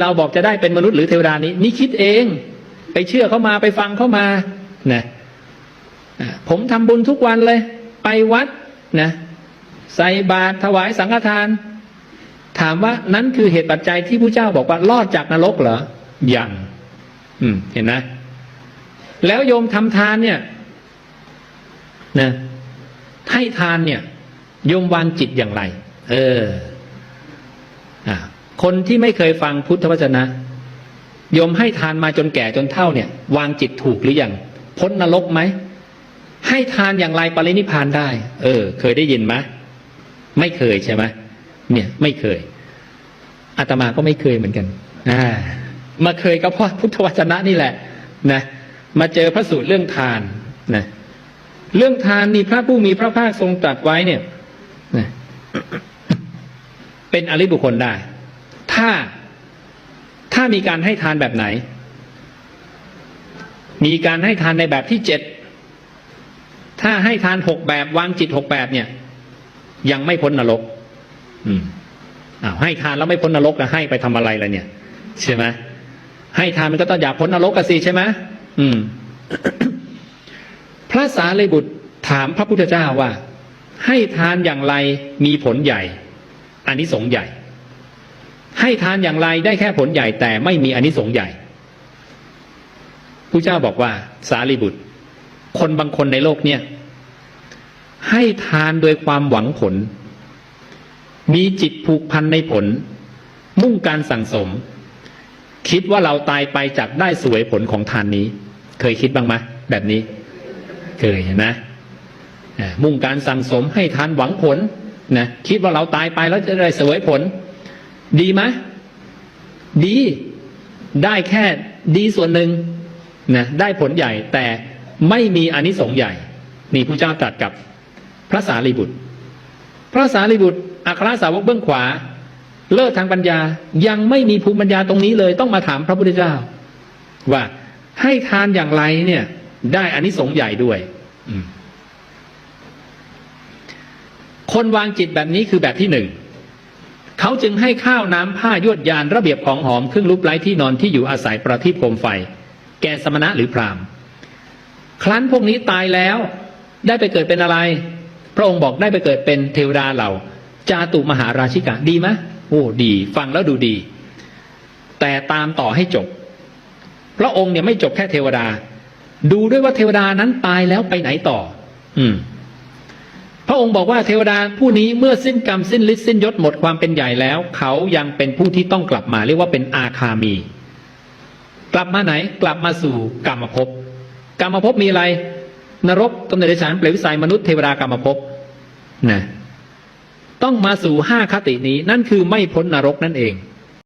เราบอกจะได้เป็นมนุษย์หรือเทวดานี้ นี่คิดเอง ไปเชื่อเขามาไปฟังเขามานะผมทำบุญทุกวันเลย ไปวัดนะใส่บาตรถวายสังฆทาน ถามว่านั้นคือเหตุปัจจัยที่พระเจ้าบอกว่ารอดจากนรกเหรอยังอืม เห็นไหมแล้วโยมทำทานเนี่ยนะให้ทานเนี่ย โยมวางจิตอย่างไร เออ อ่า คนที่ไม่เคยฟังพุทธวจนะยมให้ทานมาจนแก่จนเท่าเนี่ย วางจิตถูกหรือยังพ้นนรกไหม ให้ทานอย่างไรปรินิพานได้ เออ เคยได้ยินไหมไม่เคยใช่ไหมเนี่ยไม่เคยอาตมาก็ไม่เคยเหมือนกันอ่ามาเคยก็เพราะพุทธวจนะนี่แหละ นะมาเจอพระสูตรเรื่องทานนะเรื่องทานนี่พระผู้มีพระภาคทรงตรัสไว้เนี่ยนะเป็นอริบุคคลได้ ถ้า ถ้ามีการให้ทานแบบไหน มีการให้ทานในแบบที่เจ็ดถ้าให้ทานหกแบบวางจิตหกแบบเนี่ย ยังไม่พ้นนรก อืมอ้าวให้ทานแล้วไม่พ้นนรกนะให้ไปทำอะไรล่ะเนี่ย ใช่ไหมให้ทานมันก็ต้องอยากพ้นนรกกันสิใช่ไหมอืม พระสารีบุตรถามพระพุทธเจ้าว่า ให้ทานอย่างไรมีผลใหญ่อานิสงส์ใหญ่ ให้ทานอย่างไรได้แค่ผลใหญ่แต่ไม่มีอนิสงส์ใหญ่พระเจ้าบอกว่า สารีบุตร คนบางคนในโลกเนี่ย ให้ทานโดยความหวังผล มีจิตผูกพันในผล มุ่งการสั่งสม คิดว่าเราตายไปจากได้สวยผลของทานนี้ เคยคิดบ้างไหมแบบนี้ เคยเห็นไหมมุ่งการสั่งสมให้ทานหวังผลนะคิดว่าเราตายไปแล้วจะได้สวยผล ดีไหมดี ได้แค่ดีส่วนหนึ่งนะได้ผลใหญ่แต่ไม่มีอนิสงส์ใหญ่ นี่พระเจ้าตรัสกับพระสารีบุตร พระสารีบุตรอัครสาวกเบื้องขวา เลิศทางปัญญายังไม่มีภูมิปัญญาตรงนี้เลยต้องมาถามพระพุทธเจ้า ว่าให้ทานอย่างไรเนี่ย ได้อนิสงส์ใหญ่ด้วยคนวางจิตแบบนี้คือแบบที่หนึ่ง เขาจึงให้ข้าวน้ำผ้ายวดยานระเบียบของหอมเครื่องรูปไร้ที่นอนที่อยู่อาศัยประทีปโคมไฟ แก่สมณะหรือพราหมณ์ ครั้นพวกนี้ตายแล้วได้ไปเกิดเป็นอะไร พระองค์บอกได้ไปเกิดเป็นเทวดาเหล่า จาตุมหาราชิกาดีไหมโอ้ดี ฟังแล้วดูดี แต่ตามต่อให้จบ พระองค์เนี่ยไม่จบแค่เทวดา ดูด้วยว่าเทวดานั้นตายแล้วไปไหนต่อ อืม พระองค์บอกว่าเทวดาผู้นี้เมื่อสิ้นกรรมสิ้นฤทธิ์สิ้นยศหมดความเป็นใหญ่แล้ว เขายังเป็นผู้ที่ต้องกลับมาเรียกว่าเป็นอาคามี กลับมาไหนกลับมาสู่กรรมภพกรรมภพมีอะไร นรกกำเนิดเดรัจฉานเปรตวิสัยมนุษย์เทวดากรรมภพนะต้องมาสู่ห้าคตินี้นั่นคือไม่พ้นนรกนั่นเอง